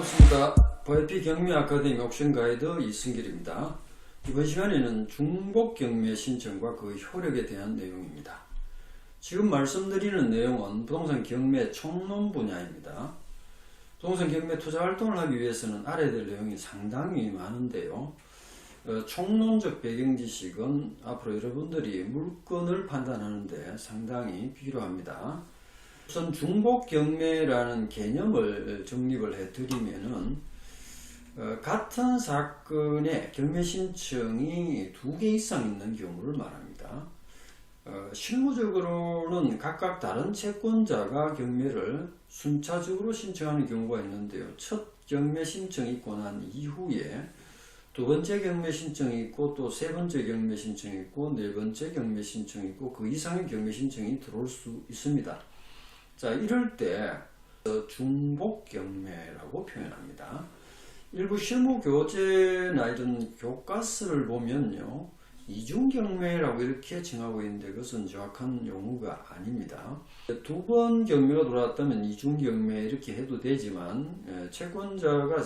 반갑습니다. VIP 경매 아카데미 옥션 가이드 이승길입니다. 이번 시간에는 중복 경매 신청과 그 효력에 대한 내용입니다. 지금 말씀드리는 내용은 부동산 경매 총론 분야입니다. 부동산 경매 투자 활동을 하기 위해서는 알아야 될 내용이 상당히 많은데요. 어, 총론적 배경 지식은 앞으로 여러분들이 물건을 판단하는데 상당히 필요합니다. 우선 중복 경매라는 개념을 정립을 해드리면은 어, 같은 사건의 경매 신청이 두 개 이상 있는 경우를 말합니다. 어, 실무적으로는 각각 다른 채권자가 경매를 순차적으로 신청하는 경우가 있는데요. 첫 경매 신청이 있고 난 이후에 두 번째 경매 신청이 있고 또 세 번째 경매 신청이 있고 네 번째 경매 신청이 있고 그 이상의 경매 신청이 들어올 수 있습니다. 자, 이럴 때 어, 중복 경매라고 표현합니다. 일부 실무 교재나 이런 교과서를 보면요. 이중 경매라고 이렇게 정하고 있는데 그것은 정확한 용어가 아닙니다. 두 번 경매가 들어왔다면 이중 경매 이렇게 해도 되지만 예, 채권자가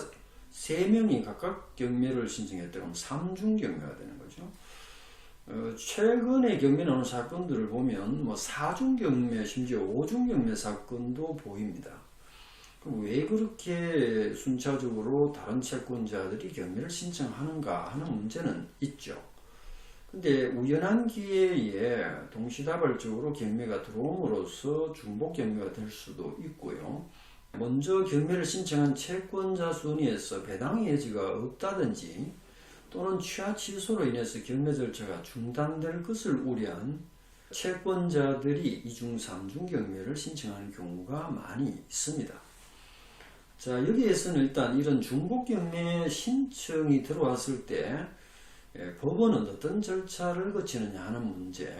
세 명이 각각 경매를 신청했다 그러면 삼중 경매가 되는 거죠. 어, 최근에 경매 나오는 사건들을 보면 뭐 4중 경매 심지어 5중 경매 사건도 보입니다. 그럼 왜 그렇게 순차적으로 다른 채권자들이 경매를 신청하는가 하는 문제는 있죠. 근데 우연한 기회에 동시다발적으로 경매가 들어옴으로써 중복 경매가 될 수도 있고요. 먼저 경매를 신청한 채권자 순위에서 배당의 여지가 없다든지 또는 취하 취소로 인해서 경매 절차가 중단될 것을 우려한 채권자들이 이중, 삼중 경매를 신청하는 경우가 많이 있습니다. 자, 여기에서는 일단 이런 중복 경매 신청이 들어왔을 때 예, 법원은 어떤 절차를 거치느냐 하는 문제,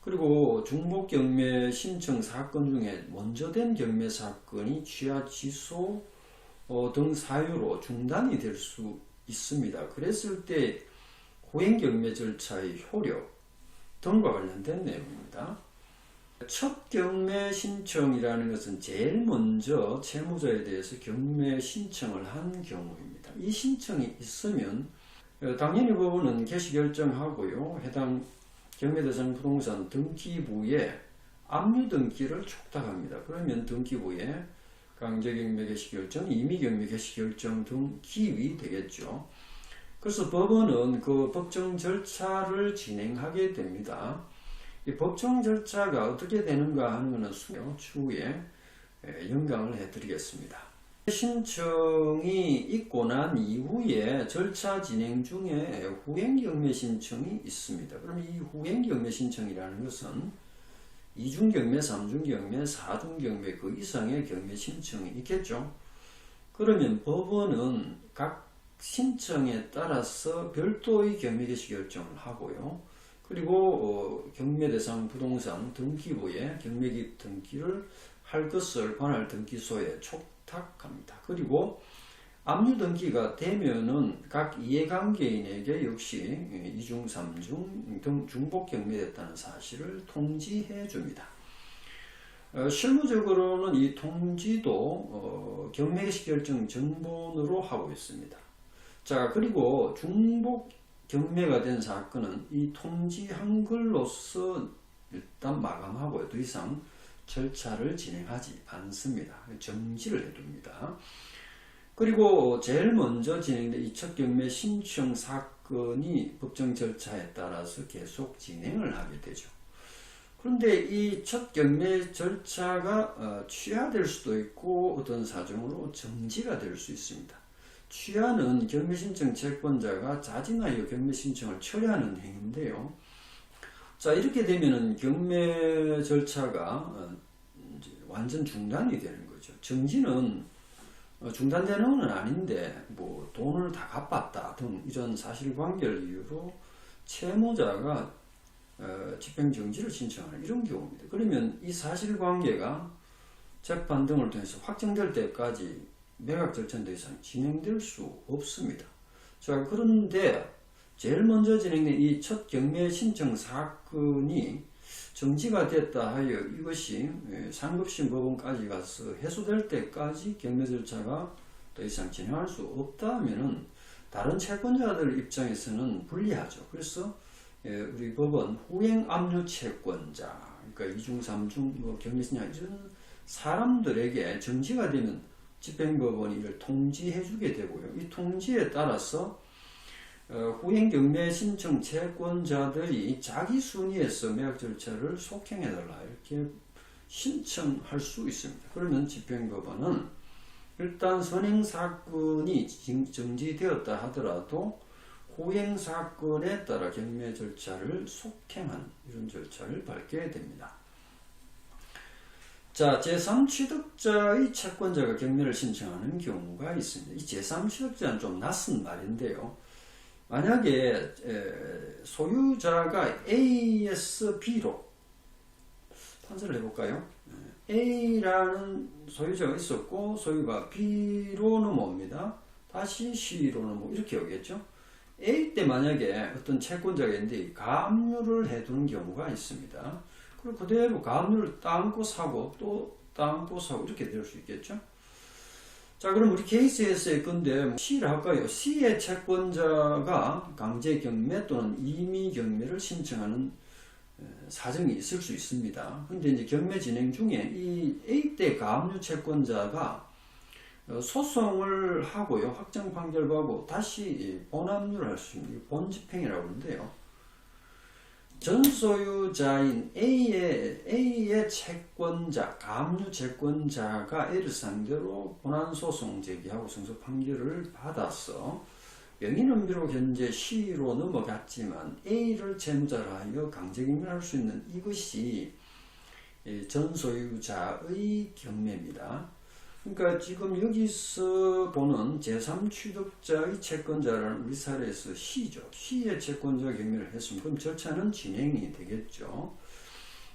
그리고 중복 경매 신청 사건 중에 먼저 된 경매 사건이 취하 취소 어, 등 사유로 중단이 될 수 있습니다. 그랬을 때 후행 경매 절차의 효력 등과 관련된 내용입니다. 첫 경매 신청이라는 것은 제일 먼저 채무자에 대해서 경매 신청을 한 경우입니다. 이 신청이 있으면 어, 당연히 법원은 개시 결정하고요. 해당 경매 대상 부동산 등기부에 압류 등기를 촉탁합니다. 그러면 등기부에 강제경매 개시 결정, 임의경매 개시 결정 등 기입이 되겠죠. 그래서 법원은 그 법정 절차를 진행하게 됩니다. 이 법정 절차가 어떻게 되는가 하는 것은 수요 추후에 연강을 해드리겠습니다. 신청이 있고 난 이후에 절차 진행 중에 후행경매 신청이 있습니다. 그럼 이 후행경매 신청이라는 것은 이중경매, 삼중경매, 사중경매 그 이상의 경매 신청이 있겠죠. 그러면 법원은 각 신청에 따라서 별도의 경매 개시 결정을 하고요. 그리고 어, 경매 대상 부동산 등기부에 경매기 등기를 할 것을 관할 등기소에 촉탁합니다. 그리고 압류 등기가 되면은 각 이해관계인에게 역시 이중, 삼중 등 중복 경매됐다는 사실을 통지해 줍니다. 어, 실무적으로는 이 통지도 어, 경매 개시 결정 전본으로 하고 있습니다. 자, 그리고 중복 경매가 된 사건은 이 통지 한글로서 일단 마감하고요. 더 이상 절차를 진행하지 않습니다. 정지를 해둡니다. 그리고 제일 먼저 진행된 이첫 경매 신청 사건이 법정 절차에 따라서 계속 진행을 하게 되죠. 그런데 이 첫 경매 절차가 어, 취하될 수도 있고 어떤 사정으로 정지가 될 수 있습니다. 취하는 경매 신청 채권자가 자진하여 경매 신청을 처리하는 행위인데요. 자 이렇게 되면은 경매 절차가 어, 완전 중단이 되는 거죠. 정지는 어, 중단되는 건 아닌데 뭐 돈을 다 갚았다 등 이런 사실관계를 이유로 채무자가 어, 집행정지를 신청하는 이런 경우입니다. 그러면 이 사실관계가 재판 등을 통해서 확정될 때까지 매각 절차는 더 이상 진행될 수 없습니다. 자, 그런데 제일 먼저 진행된 이 첫 경매 신청 사건이 정지가 됐다 하여 이것이 상급심 법원까지 가서 해소될 때까지 경매 절차가 더 이상 진행할 수 없다 하면은 다른 채권자들 입장에서는 불리하죠. 그래서 예, 우리 법은 후행 압류 채권자, 그러니까 이중 삼중 뭐 경리신야 이런 사람들에게 정지가 되면 집행법원이 이를 통지해주게 되고요. 이 통지에 따라서 어, 후행 경매 신청 채권자들이 자기 순위에서 매각 절차를 속행해달라 이렇게 신청할 수 있습니다. 그러면 집행법원은 일단 선행 사건이 정지되었다 하더라도 후행 사건에 따라 경매 절차를 속행한 이런 절차를 밟게 됩니다. 자, 제3취득자의 채권자가 경매를 신청하는 경우가 있습니다. 이 제3취득자는 좀 낯선 말인데요. 만약에 소유자가 ASB로 판서를 해볼까요? A라는 소유자가 있었고 소유가 B로 넘어옵니다. 다시 C로 넘어 이렇게 오겠죠. A 때 만약에 어떤 채권자가 있는데 가압류를 해두는 경우가 있습니다. 그리고 그대로 가압류를 땅고 사고 또 땅고 사고 이렇게 될 수 있겠죠. 자 그럼 우리 케이스에서의 건데 C를 할까요? C의 채권자가 강제 경매 또는 임의 경매를 신청하는 사정이 있을 수 있습니다. 근데 이제 경매 진행 중에 이 A 때 가압류 채권자가 어, 소송을 하고요. 확정 판결 받고 다시 본압류를 할 수 있는 본집행이라고 하는데요. 전 소유자인 A의, A의 채권자, 가압류 채권자가 A를 상대로 본안소송 제기하고 승소 판결을 받아서 영인은 비록 현재 C로 넘어갔지만 A를 채무자로 하여 강제경매할 수 있는 이것이 전 소유자의 경매입니다. 그러니까 지금 여기서 보는 제3취득자의 채권자라는 우리 사례에서 C죠. C의 채권자 경매를 했으면 그럼 절차는 진행이 되겠죠.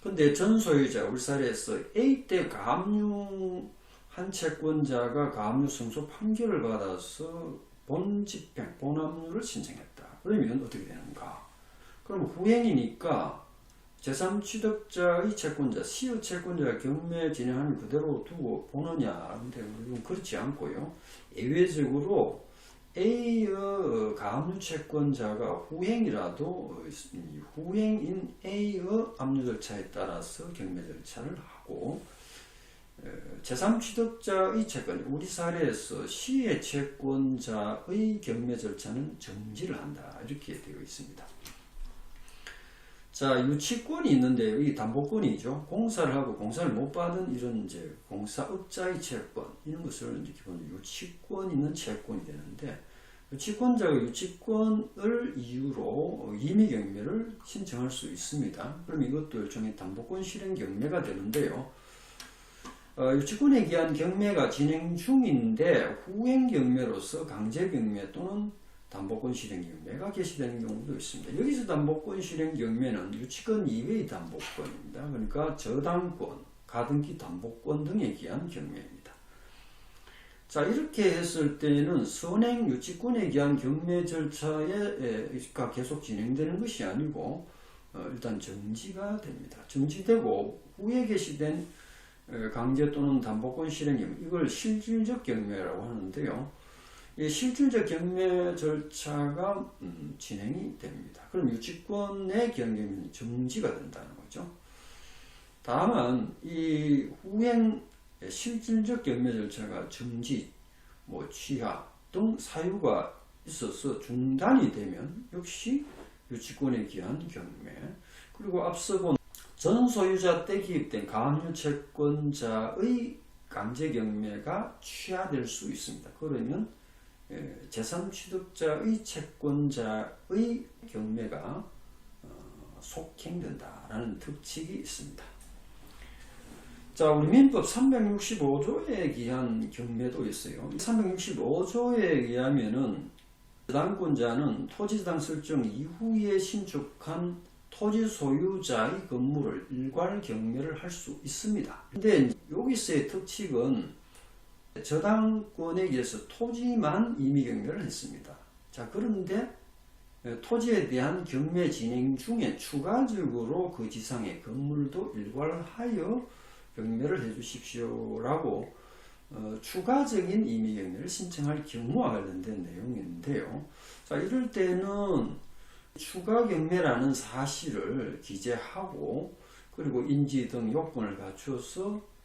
근데 전 소유자 우리 사례에서 A 때 가압류 한 채권자가 가압류 승소 판결을 받아서 본집행, 본압류를 신청했다. 그러면 어떻게 되는가? 그럼 후행이니까 제3취득자의 채권자, C의 채권자 경매 진행하는 그대로 두고 보느냐? 근데 이건 그렇지 않고요. 예외적으로 A의 가압류 채권자가 후행이라도 후행인 A의 압류 절차에 따라서 경매 절차를 하고 제3취득자의 채권, 우리 사례에서 C의 채권자의 경매 절차는 정지를 한다. 이렇게 되어 있습니다. 자, 유치권이 있는데, 이 담보권이죠. 공사를 하고 공사를 못 받은 이런 이제 공사업자의 채권, 이런 것을 이제 기본 유치권 있는 채권이 되는데, 유치권자가 유치권을 이유로 임의 경매를 신청할 수 있습니다. 그럼 이것도 일종의 담보권 실행 경매가 되는데요. 어, 유치권에 기한 경매가 진행 중인데 후행 경매로서 강제 경매 또는 담보권 실행 경매가 개시되는 경우도 있습니다. 여기서 담보권 실행 경매는 유치권 이외의 담보권입니다. 그러니까 저당권, 가등기 담보권 등에 기한 경매입니다. 자 이렇게 했을 때는 선행 유치권에 기한 경매 절차가 계속 진행되는 것이 아니고 어, 일단 정지가 됩니다. 정지되고 후에 개시된 강제 또는 담보권 실행임 이걸 실질적 경매라고 하는데요. 이 실질적 경매 절차가 음, 진행이 됩니다. 그럼 유치권의 경매는 정지가 된다는 거죠. 다만 이 후행 실질적 경매 절차가 정지, 뭐 취하 등 사유가 있어서 중단이 되면 역시 유치권에 기한 경매 그리고 앞서 본 전 소유자 때 기입된 가압류 채권자의 강제 경매가 취하될 수 있습니다. 그러면 제3취득자의 채권자의 경매가 어, 속행된다라는 특칙이 있습니다. 자, 우리 민법 365조에 기한 경매도 있어요. 365조에 의하면은 저당권자는 토지당 설정 이후에 신축한 토지 소유자의 건물을 일괄 경매를 할 수 있습니다. 근데 여기서의 특칙은 저당권에 의해서 토지만 임의 경매를 했습니다. 자, 그런데 토지에 대한 경매 진행 중에 추가적으로 그 지상의 건물도 일괄하여 경매를 해 주십시오라고 어, 추가적인 임의 경매를 신청할 경우와 관련된 내용인데요. 자, 이럴 때는 추가 경매라는 사실을 기재하고 그리고 인지 등 요건을 갖추어서 어,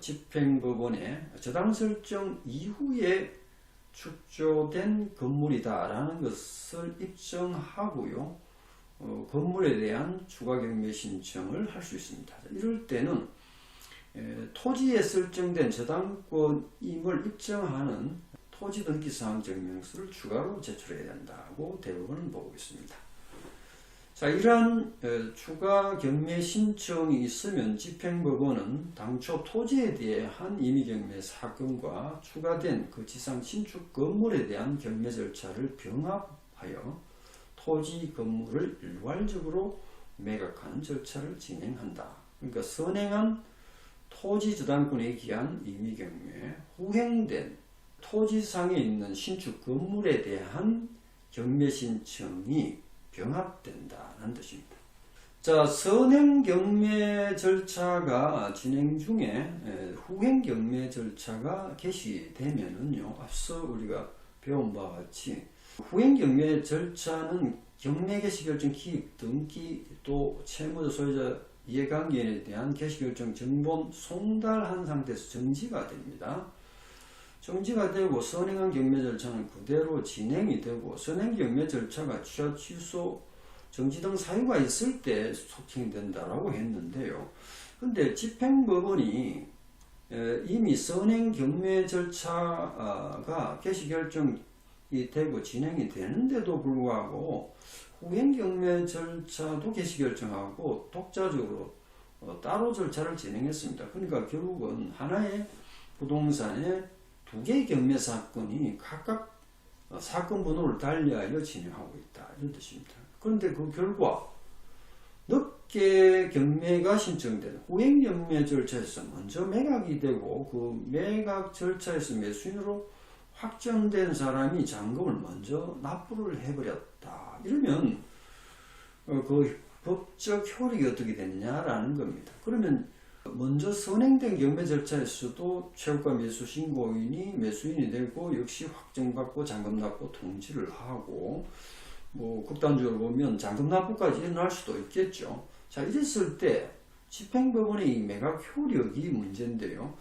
집행법원에 저당 설정 이후에 축조된 건물이다라는 것을 입증하고요. 어, 건물에 대한 추가 경매 신청을 할 수 있습니다. 이럴 때는 에, 토지에 설정된 저당권임을 입증하는 토지 등기사항 증명서를 추가로 제출해야 된다고 대법원은 보고 있습니다. 자, 이러한 에, 추가 경매 신청이 있으면 집행법원은 당초 토지에 대한 임의경매 사건과 추가된 그 지상 신축 건물에 대한 경매 절차를 병합하여 토지 건물을 일괄적으로 매각하는 절차를 진행한다. 그러니까 선행한 토지 저당권에 기한 임의경매, 후행된 토지상에 있는 신축 건물에 대한 경매 신청이 병합된다는 뜻입니다. 자, 선행 경매 절차가 진행 중에 에, 후행 경매 절차가 개시되면은요, 앞서 우리가 배운 바와 같이 후행 경매 절차는 경매 개시 결정 기입 등기 또 채무자 소유자 이해관계인에 대한 개시 결정 정본 송달한 상태에서 정지가 됩니다. 정지가 되고 선행한 경매 절차는 그대로 진행이 되고 선행 경매 절차가 취하 취소 정지 등 사유가 있을 때 소팅된다라고 했는데요. 근데 집행법원이 에, 이미 선행 경매 절차가 개시 결정이 되고 진행이 되는데도 불구하고 후행 경매 절차도 개시 결정하고 독자적으로 어, 따로 절차를 진행했습니다. 그러니까 결국은 하나의 부동산에 두 개의 경매 사건이 각각 어, 사건 번호를 달리하여 진행하고 있다 이런 뜻입니다. 그런데 그 결과 늦게 경매가 신청된 후행 경매 절차에서 먼저 매각이 되고 그 매각 절차에서 매수인으로 확정된 사람이 잔금을 먼저 납부를 해버렸다. 이러면 어, 그 법적 효력이 어떻게 되느냐라는 겁니다. 그러면 먼저 선행된 경매 절차에서도 최고가 매수 신고인이 매수인이 되고 역시 확정받고 잔금 납부 통지를 하고 뭐 극단적으로 보면 잔금 납부까지 일어날 수도 있겠죠. 자 이랬을 때 집행법원의 이 매각 효력이 문제인데요.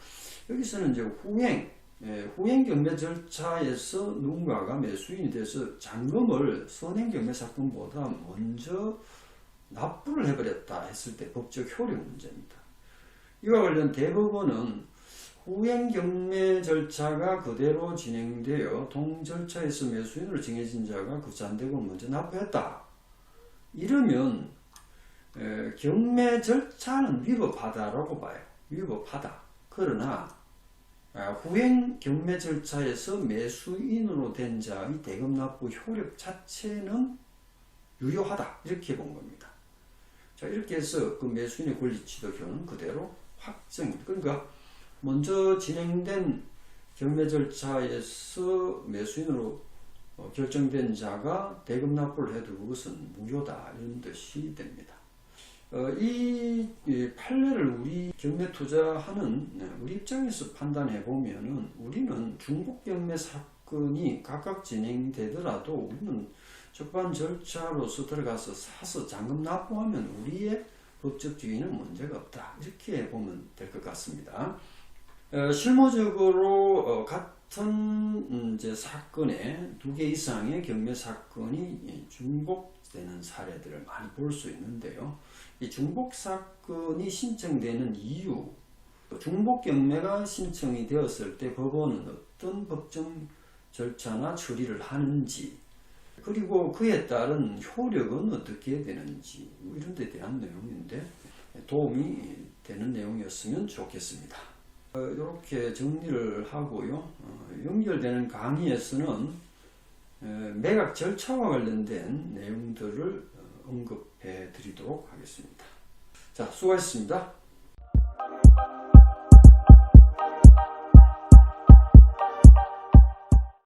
여기서는 이제 후행 예, 후행 경매 절차에서 누군가가 매수인이 돼서 잔금을 선행 경매 사건보다 먼저 납부를 해버렸다 했을 때 법적 효력 문제입니다. 이와 관련 대법원은 후행 경매 절차가 그대로 진행되어 동 절차에서 매수인으로 정해진 자가 그 잔대금을 먼저 납부했다. 이러면 에, 경매 절차는 위법하다라고 봐요. 위법하다. 그러나 아, 후행 경매 절차에서 매수인으로 된 자의 대금 납부 효력 자체는 유효하다 이렇게 본 겁니다. 자 이렇게 해서 그 매수인의 권리 취득효는 그대로 확정. 그러니까 먼저 진행된 경매 절차에서 매수인으로 어, 결정된 자가 대금 납부를 해도 그것은 무효다 이런 뜻이 됩니다. 어, 이, 이 판례를 우리 경매 투자하는 네, 우리 입장에서 판단해 보면은 우리는 중복 경매 사건이 각각 진행되더라도 우리는 적반 절차로서 들어가서 사서 잔금 납부하면 우리의 법적 지위는 문제가 없다 이렇게 보면 될 것 같습니다. 어, 실무적으로 어, 같은 음, 이제 사건에 두 개 이상의 경매 사건이 중복되는 사례들을 많이 볼 수 있는데요. 이 중복 사건이 신청되는 이유, 중복 경매가 신청이 되었을 때 법원은 어떤 법정 절차나 처리를 하는지, 그리고 그에 따른 효력은 어떻게 되는지, 뭐 이런 데 대한 내용인데 도움이 되는 내용이었으면 좋겠습니다. 어, 이렇게 정리를 하고요. 어, 연결되는 강의에서는 에, 매각 절차와 관련된 내용들을 어, 언급해 드리도록 하겠습니다. 자, 수고하셨습니다.